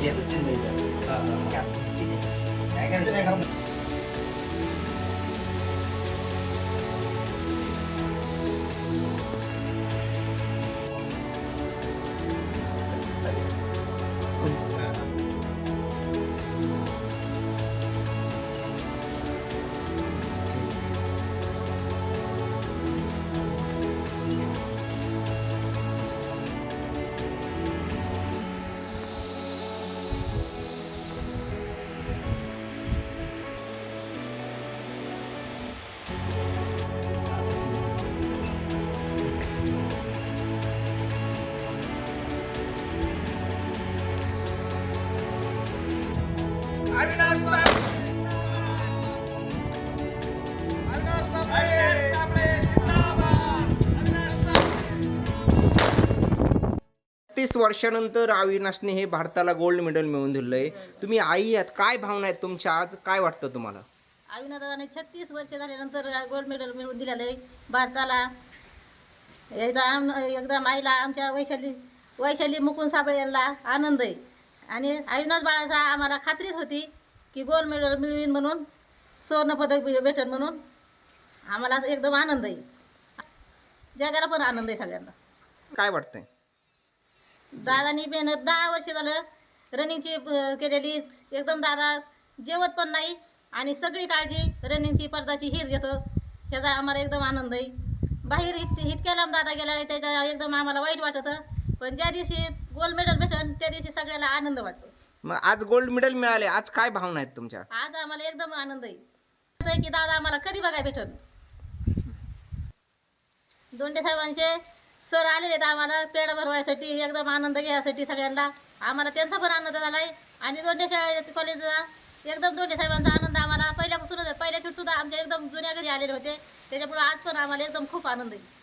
দিয়ে দিচ্ছি। হ্যাঁ হ্যাঁ। ঠিক আছে तीस वर्षानंतर अविनाशने हे भारताला गोल्ड मेडल मिळवून दिलं आहे तुम्ही आई आहात काय भावना आहेत तुमच्या आज? काय वाटतं तुम्हाला? अविनादाने छत्तीस वर्ष झाल्यानंतर गोल्ड मेडल मिळवून दिलेलं आहे भारताला. एकदा आम एकदा माईला आमच्या वैशाली वैशाली मुकुंद साबळे यांना आनंद आहे. आणि अविनाश बाळाचा आम्हाला खात्रीच होती की गोल्ड मेडल मिळवीन म्हणून सुवर्णपदक भे- भेटेल म्हणून. आम्हाला एकदम आनंद आहे. जगाला पण आनंद आहे सगळ्यांना. काय वाटतंय? दादानी मेहनत दहा वर्ष झालं. रनिंगची केलेली. एकदम दादा जेवत पण नाही आणि सगळी काळजी रनिंगची स्पर्धाची हीच घेतो. त्याचा आम्हाला एकदम आनंद आहे. बाहेर इत इतक्या लांब दादा गेला त्याच्या एकदम आम्हाला वाईट वाटतं. पण ज्या दिवशी गोल्ड मेडल भेटन त्या दिवशी सगळ्याला आनंद वाटतो. मग आज गोल्ड मेडल मिळाले आज काय भावना आहेत तुमच्या? आज आम्हाला एकदम आनंद आहे. वाटतंय की दादा आम्हाला कधी बघायला भेटन दोंडे साहेबांचे सर आलेले आहेत आम्हाला पेढा भरवायसाठी एकदम आनंद घ्यायसाठी सगळ्यांना. आम्हाला त्यांचा पण आनंद झाला आहे आणि दोंडे शाळेत कॉलेजला एकदम दोंडे साहेबांचा आनंद आम्हाला पहिल्यापासूनच. पहिल्या शूट सुद्धा आमच्या एकदम जुन्या घरी आलेले होते. त्याच्यापुढे आज पण आम्हाला एकदम खूप आनंद आहे.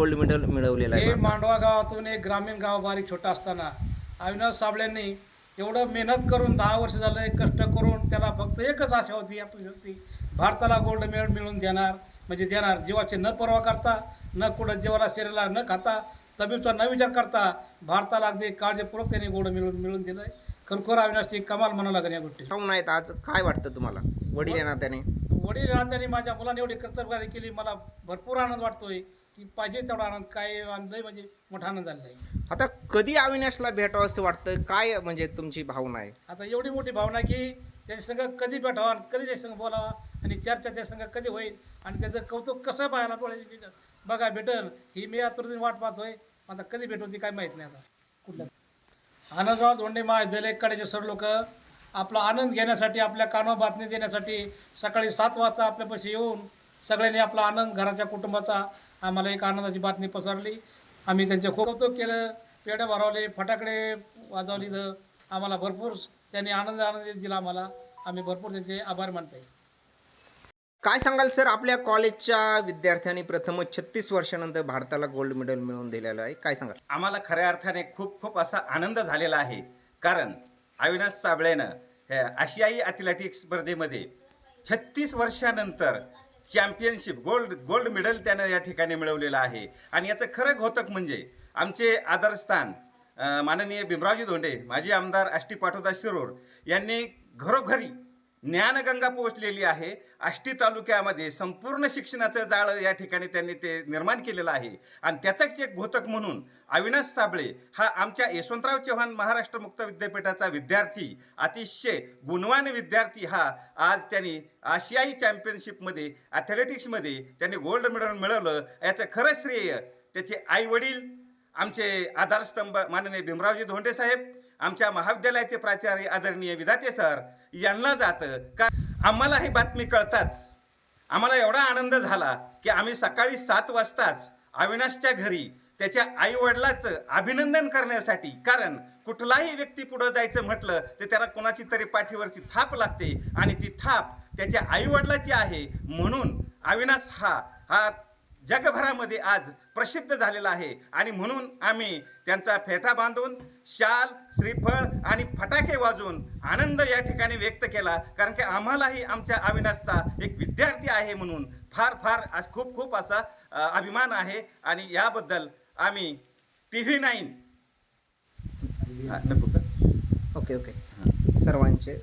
गोल्ड मेडल मिळवलेलं हे आहे मांडवा गावातून एक ग्रामीण गाव बारीक छोटं असताना अविनाश साबळेंनी एवढं मेहनत करून दहा वर्ष झालं कष्ट करून त्याला फक्त एकच आशा होती आपली होती भारताला गोल्ड मेडल मिळवून देणार म्हणजे देणार. जीवाची न पर्वा करता न कुठं जीवाला शरीराला न खाता तब्येतचा न विचार करता भारताला अगदी काळजीपूर्वक त्यांनी गोल्ड मिळवून मिळवून दिलं आहे खरोखर अविनाशची कमाल म्हणावं लागेल या गोष्टी. भावना आहेत आज काय वाटतं तुम्हाला? वडील या नात्याने वडील नात्याने माझ्या मुलाने एवढी कर्तव्यकारी केली मला भरपूर आनंद वाटतोय. की पाहिजे तेवढा आनंद काय आणलंय म्हणजे मोठा आनंद झालेला आहे. आता कधी अविनाशला भेटावं असं वाटतं? काय म्हणजे तुमची भावना आहे? आता एवढी मोठी भावना की त्याच्या संग कधी भेटावा आणि कधी त्याच्या संग बोलावा आणि चर्चा त्या संग कधी होईल आणि त्याचं कौतुक कसं पाहायला डोळ्याची बघा भेटल. ही मी आतुरतीने वाट पाहतोय. आता कधी भेटवती काय माहीत नाही आता. कुठलं आनंदराव धोंडे महाविद्यालय कडेचे सर लोक आपला आनंद घेण्यासाठी आपल्या कानावर बातमी देण्यासाठी सकाळी सात वाजता आपल्यापाशी येऊन सगळ्यांनी आपला आनंद घराच्या कुटुंबाचा आम्हाला एक आनंदाची बातमी पसरली. आम्ही त्यांचे खूप कौतुक केलं. पेढे भरवले फटाकडे वाजवली इथं. आम्हाला भरपूर त्यांनी आनंद आनंद दिला आम्हाला. आम्ही भरपूर त्यांचे आभार मानतोय. काय सांगाल सर? आपल्या कॉलेजच्या विद्यार्थ्यांनी प्रथमच छत्तीस वर्षानंतर भारताला गोल्ड मेडल मिळवून दिलेलं आहे. काय सांगाल? आम्हाला खऱ्या अर्थाने खूप खूप असा आनंद झालेला आहे. कारण अविनाश साबळेनं आशियाई ॲथलेटिक्स स्पर्धेमध्ये छत्तीस वर्षानंतर चॅम्पियनशिप गोल्ड गोल्ड मेडल त्यानं या ठिकाणी मिळवलेलं आहे. आणि याचं खरं घोतक म्हणजे आमचे आदरस्थान माननीय भीमरावजी धोंडे माजी आमदार आष्टी पाठोदा शिरोर यांनी घरोघरी ज्ञानगंगा पोहोचलेली आहे. आष्टी तालुक्यामध्ये संपूर्ण शिक्षणाचं जाळं या ठिकाणी त्यांनी ते निर्माण केलेलं आहे. आणि त्याचाच एक घोतक म्हणून अविनाश साबळे हा आमच्या यशवंतराव चव्हाण महाराष्ट्र मुक्त विद्यापीठाचा विद्यार्थी अतिशय गुणवान विद्यार्थी हा आज त्यांनी आशियाई चॅम्पियनशिपमध्ये ॲथलेटिक्समध्ये त्यांनी गोल्ड मेडल मिळवलं. याचं खरं श्रेय त्याचे आई वडील आमचे आधारस्तंभ माननीय भीमरावजी धोंडे साहेब आमच्या महाविद्यालयाचे प्राचार्य आदरणीय विधाते सर यांना जातं. का आम्हाला ही बातमी कळताच. आम्हाला एवढा आनंद झाला की आम्ही सकाळी सात वाजताच अविनाशच्या घरी त्याच्या आई वडिलाचं अभिनंदन करण्यासाठी कारण कुठलाही व्यक्ती पुढं जायचं म्हटलं तर त्याला कोणाची तरी पाठीवरची थाप लागते आणि ती थाप त्याच्या आई वडिलाची आहे. म्हणून अविनाश हा हा जगभरामध्ये आज प्रसिद्ध झालेला आहे. आणि म्हणून आम्ही त्यांचा फेटा बांधून शाल श्रीफळ आणि फटाके वाजून आनंद या ठिकाणी व्यक्त केला. कारण की आम्हालाही आमच्या अविनाशचा एक विद्यार्थी आहे म्हणून फार फार आज खूप खूप असा अभिमान आहे. आणि याबद्दल आम्ही टी व्ही नाईन नको ओके ओके. सर्वांचे